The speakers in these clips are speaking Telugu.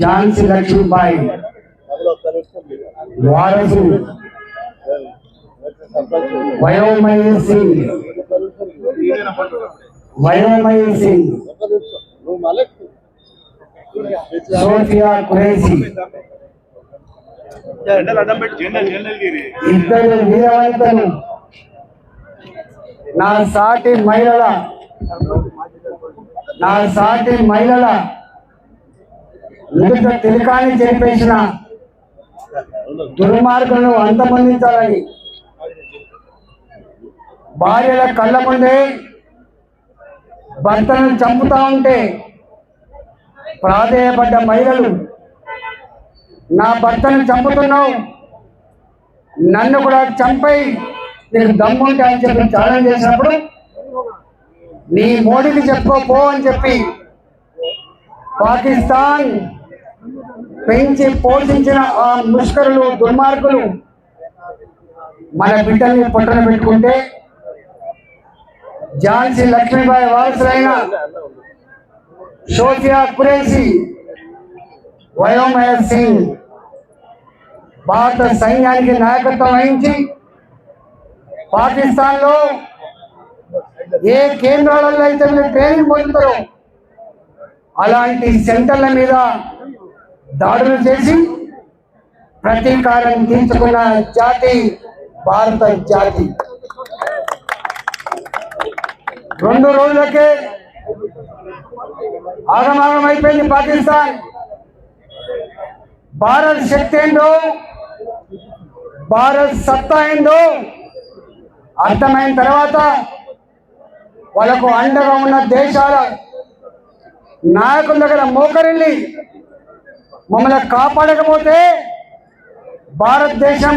ఝాన్సీ లక్ష్మీబాయి వారసు వయోమయ సింగ్ వయోమయ సింగ్ సోఫియా కురేసి జెండలు అడ్డం పెట్టి జెండలు జెండలు గిరి ఇద్దరు వీరవంతులు నా సాటి మహిళల నా సాటి మహిళల నుదుట తిలకాన్ని చేపేసిన దుర్మార్గులను అంతమందించాలని. భార్యల కళ్ళ ముందే భర్తలను చంపుతా ఉంటే ప్రాధేయపడ్డ మహిళలు నా భర్తను చంపుతున్నావు నన్ను కూడా చంపై నేను దమ్ముంటే అని చెప్పి ఛాలెంజ్ చేసినప్పుడు నీ మోడీకి చెప్పుకోపో అని చెప్పి పాకిస్తాన్ పెంచి పోషించిన ఆ ముష్కరులు దుర్మార్గులు మన బిడ్డల్ని పొట్టన పెట్టుకుంటే ఝాన్సీ లక్ష్మీబాయి వారసులైన షోఫియా కురేసి వయోమయ సింగ్ భారత సైన్యానికి నాయకత్వం వహించి పాకిస్తాన్లో ఏ కేంద్రాలలో అయితే మీరు ట్రైనింగ్ పొందుతారో అలాంటి సెంటర్ల మీద దాడులు చేసి ప్రతీకారం తీర్చుకున్న జాతి భారత జాతి. రెండు రోజులకే ఆగమాగం అయిపోయింది పాకిస్తాన్. భారత్ శక్తి ఏంటో భారత్ సత్తా ఏంటో అర్థమైన తర్వాత వాళ్ళకు అండగా ఉన్న దేశాల నాయకుల దగ్గర మోకరిల్లి మమ్మల్ని కాపాడకపోతే భారతదేశం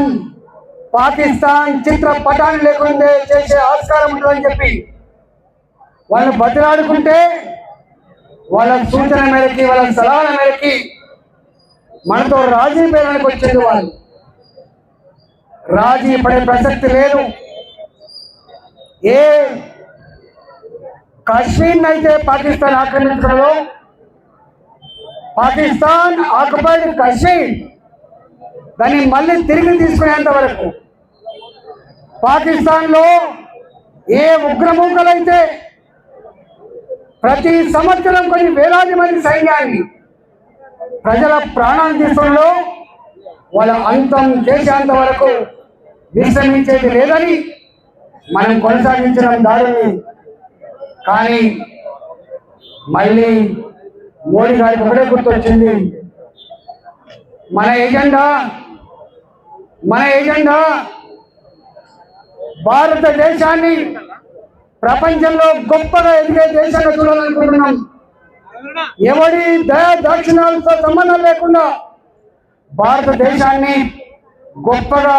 పాకిస్తాన్ చిత్ర పటాన్ని లేకుండా చేసే ఆస్కారం ఉంటుందని చెప్పి వాళ్ళని బతిలాడుకుంటే వాళ్ళ సూచన మేరకి వాళ్ళ సలహాల మేరకి మనతో రాజీ పేరానికి వచ్చింది వాళ్ళు. రాజీ పడే ప్రసక్తి లేదు. ఏ కాశ్మీర్ అయితే పాకిస్తాన్ ఆక్రమించడంలో పాకిస్తాన్ ఆక్యుపైడ్ కశ్మీర్ దాన్ని మళ్ళీ తిరిగి తీసుకునేంత వరకు. పాకిస్తాన్లో ఏ ఉగ్రముగ్గులైతే ప్రతి సంవత్సరం కొన్ని వేలాది మంది సైన్యాన్ని ప్రజల ప్రాణాలు తీసుకుంటూ వాళ్ళ అంతం చేసేంత వరకు విశ్రమించేది లేదని మనం కొనసాగించడం దారిని కానీ మళ్ళీ మోడీ గారికి ఒకటే గుర్తొచ్చింది. మన ఎజెండా మన ఎజెండా భారతదేశాన్ని ప్రపంచంలో గొప్పగా ఎదిగే దేశంగా చూడాలనుకుంటున్నాం. ఎవరి దయా దాక్షిణాలతో సంబంధం లేకుండా భారతదేశాన్ని గొప్పగా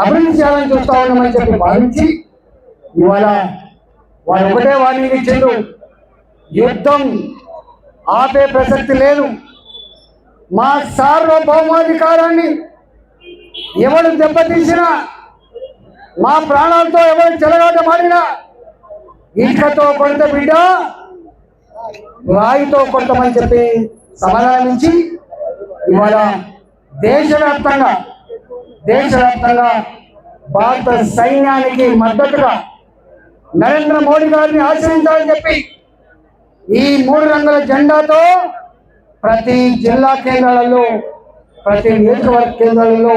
అభివృద్ధి చేయాలని చూస్తా ఉన్నామని చెప్పి భావించి ఇవాళ వాళ్ళు ఒకటే వారిని ఇచ్చిండు యుద్ధం ఆపే ప్రసక్తి లేదు. మా సార్వభౌమాధికారాన్ని ఎవడు దెబ్బతీసినా మా ప్రాణాలతో ఎవరు చెలగాట మాడినా ఇటుకతో కొంత బిడ్డ రాయితో కొడతామని చెప్పి సమాధానించి ఇవాళ దేశవ్యాప్తంగా దేశవ్యాప్తంగా భారత సైన్యానికి మద్దతుగా నరేంద్ర మోడీ గారిని ఆశ్రయించాలని చెప్పి ఈ మూడు రంగుల జెండాతో ప్రతి జిల్లా కేంద్రాలలో ప్రతి నియోజకవర్గ కేంద్రాలలో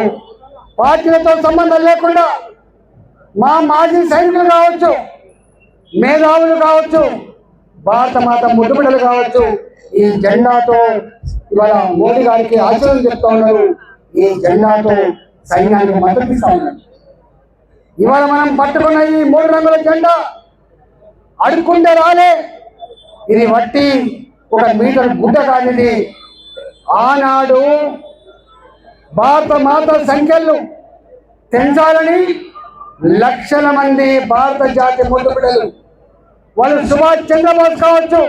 పార్టీలతో సంబంధం లేకుండా మా మాజీ సైనికులు కావచ్చు మేధావులు కావచ్చు భారత మాత ముద్దుబిడ్డలు కావచ్చు ఈ జెండాతో ఇవాళ మోడీ గారికి ఆశ్చర్యం చెప్తా ఉన్నారు. ఈ జెండాతో సైన్యానికి మద్దతు ఇస్తా ఉన్నారు. ఇవాళ మనం పట్టుకున్న ఈ మూడు రంగుల జెండా అడుక్కుంటే రాలే. ఇది వట్టి ఒక మీటర్ గుడ్డ కానిది. ఆనాడు భారత మాత సంఖ్యలు పెంచాలని లక్షల మంది భారత జాతి ముద్దుబిడ్డలు వాళ్ళు సుభాష్ చంద్రబోస్ కావచ్చు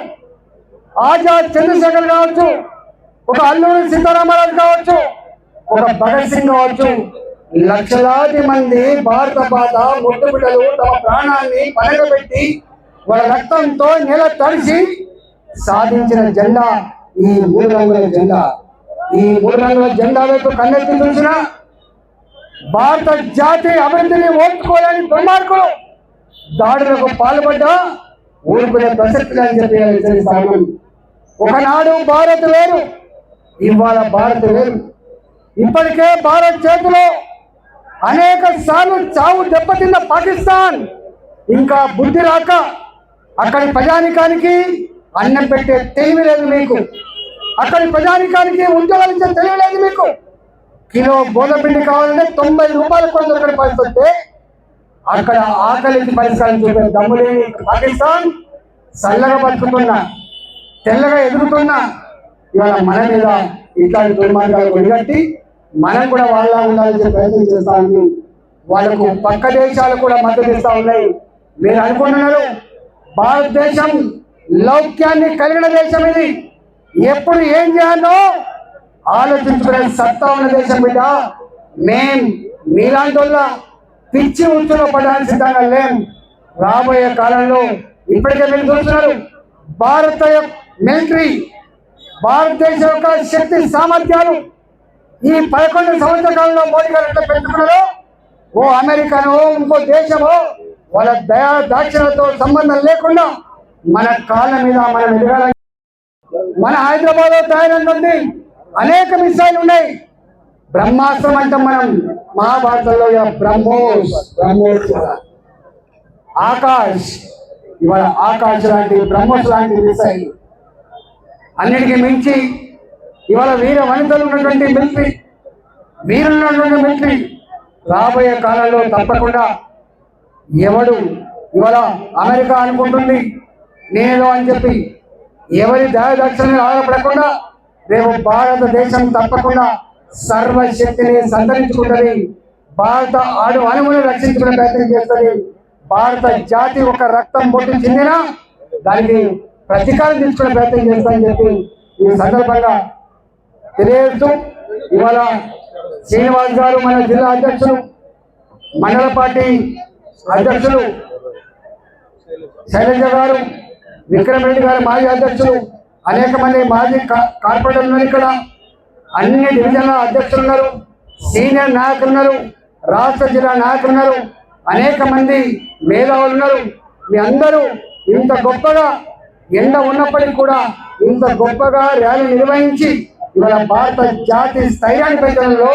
ఆజాద్ చంద్రశేఖర్ కావచ్చు ఒక అల్లూరి సీతారామరాజు కావచ్చు ఒక భగత్ సింగ్ కావచ్చు లక్షలాది మంది భారత బాధ ముద్దుబిడ్డలు తమ ప్రాణాన్ని పనగబెట్టి వాళ్ళ రక్తంతో నేల తడిసి సాధించిన జెండా ఈ మూడు రంగుల జెండా. ఈ మూడు రంగుల జెండా వైపు కన్నెత్తి చూసిన భారత జాతి అభివృద్ధిని ఓర్చుకోలేని దుర్మార్గులు దాడులకు పాల్పడ్డా ఊరుకునే ప్రసక్తి అని చెప్పి హెచ్చరిస్తాను ఒకనాడు భారత్ వేరు ఇవాళ భారత్ వేరు. ఇప్పటికే భారత్ చేతిలో అనేక సార్లు చావు దెబ్బతిన్న పాకిస్తాన్. ఇంకా బుద్ధి రాక అక్కడి ప్రజానికానికి అన్నం పెట్టే తెలివి లేదు మీకు. అక్కడి ప్రజానికానికి ఉద్యోగాలు ఇచ్చే తెలివి లేదు మీకు. కిలో బోధపిండి కావాలంటే తొంభై రూపాయలు కూడా అక్కడ పరిస్థితే అక్కడ ఆకలికి పరిసరాలు చూపే దమ్ము లేని పాకిస్తాన్ చల్లగా బతుకుతున్నా తెల్లగా ఎదుగుతున్నా ఇవాళ మన మీద ఇట్లాంటి దుర్మార్గాలు కొడిగట్టి మనం కూడా వాళ్ళ ఉండాలని ప్రయత్నం చేస్తా ఉంది వాళ్ళకు పక్క దేశాలు కూడా మద్దతు ఇస్తా ఉన్నాయి. మీరు అనుకుంటున్నారు భారతదేశం లౌక్యాన్ని కలిగిన దేశం ఇది. ఎప్పుడు ఏం చేయాలో ఆలోచించుకునే సత్తా ఉన్న దేశం మీద మేం మీలాంటి వాళ్ళ పిచ్చి ఉచ్చులో పడడానికి సిద్ధంగా లేం. రాబోయే కాలంలో ఇప్పటికే మీరు చూస్తున్నారు భారత మిలిటరీ భారతదేశం యొక్క శక్తి సామర్థ్యాలు ఈ పదకొండు సంవత్సరాల కాలంలో మోడీ గారు ఎట్లా పెంచుకున్నారో ఓ అమెరికానో ఇంకో దేశమో వాళ్ళ దయా దాక్షిణతో సంబంధం లేకుండా మన కాళ్ళ మీద మనం ఎదగాలని మన హైదరాబాద్లో తయారైనటువంటి అనేక మిసైల్ ఉన్నాయి. బ్రహ్మాస్త్రం అంటాం మనం. మహాభారతంలో బ్రహ్మోస్. బ్రహ్మోస్ ఆకాష్. ఇవాళ ఆకాశ్ లాంటి బ్రహ్మోస్ లాంటి మిసైల్ అన్నిటికీ మించి ఇవాళ వీర వనితలు ఉన్నటువంటి మిలిటరీ వీరులు ఉన్నటువంటి మిలిటరీ రాబోయే కాలంలో తప్పకుండా ఎవడు ఇవాళ అమెరికా అనుకుంటుంది. నేను అని చెప్పి ఎవరి దయదక్షిణ ఆధారపడకుండా రేపు భారతదేశం తప్పకుండా సర్వశక్తిని సంతరించుకుంటుంది. భారత ఆడు అణువుని రక్షించుకునే ప్రయత్నం చేస్తుంది. భారత జాతి ఒక రక్తం పొట్టు చెందినా దానికి ప్రతీకారం తీసుకునే ప్రయత్నం చేస్తానని చెప్పి ఈ సందర్భంగా తెలియజేస్తూ ఇవాళ శ్రీనివాస్ గారు మన జిల్లా అధ్యక్షులు మండల పార్టీ అధ్యక్షులు శైలజ గారు విక్రమరెడ్డి గారు మాజీ అధ్యక్షులు అనేక మంది మాజీ కా- కార్పొరేటర్లు ఉన్నారు ఇక్కడ అన్ని డివిజన్ల అధ్యక్షులు ఉన్నారు సీనియర్ నాయకులు ఉన్నారు రాష్ట్ర జిల్లా నాయకులు ఉన్నారు అనేక మంది మేధావులు ఉన్నారు. మీ అందరూ ఇంత గొప్పగా ఎండ ఉన్నప్పటికీ కూడా ఇంత గొప్పగా ర్యాలీ నిర్వహించి ఇవాళ భారత జాతి స్థైర్యాన్ని పెంచడంలో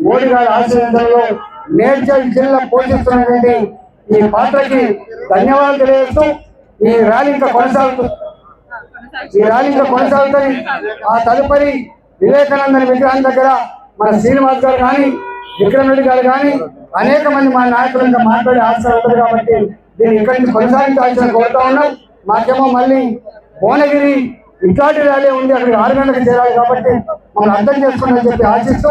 మోడీ గారి ఆశీర్వదంలో మేడ్చల్ జిల్లా పోషిస్తున్నటువంటి ఈ పాత్రకి ధన్యవాదాలు తెలియజేస్తూ ఈ ర్యాలీ ఇంకా కొనసాగుతూ ఈ ర్యాలీ ఇంకా కొనసాగుతుంది. ఆ తదుపరి వివేకానంద విగ్రహం దగ్గర మన శ్రీనివాస్ గారు కానీ విక్రమ్ రెడ్డి గారు కానీ అనేక మంది మా నాయకులు ఇంకా మాట్లాడే ఆశ ఉంటుంది కాబట్టి దీన్ని ఇక్కడి నుంచి కొనసాగించాల్సిన కోరుతా ఉన్నాం. మాకేమో మళ్ళీ భువనగిరి ఇట్లాంటి ర్యాలీ ఉంది అక్కడికి ఆరు గంటలకు చేరాలి కాబట్టి మనం అర్థం చేసుకుని చెప్పి ఆశిస్తూ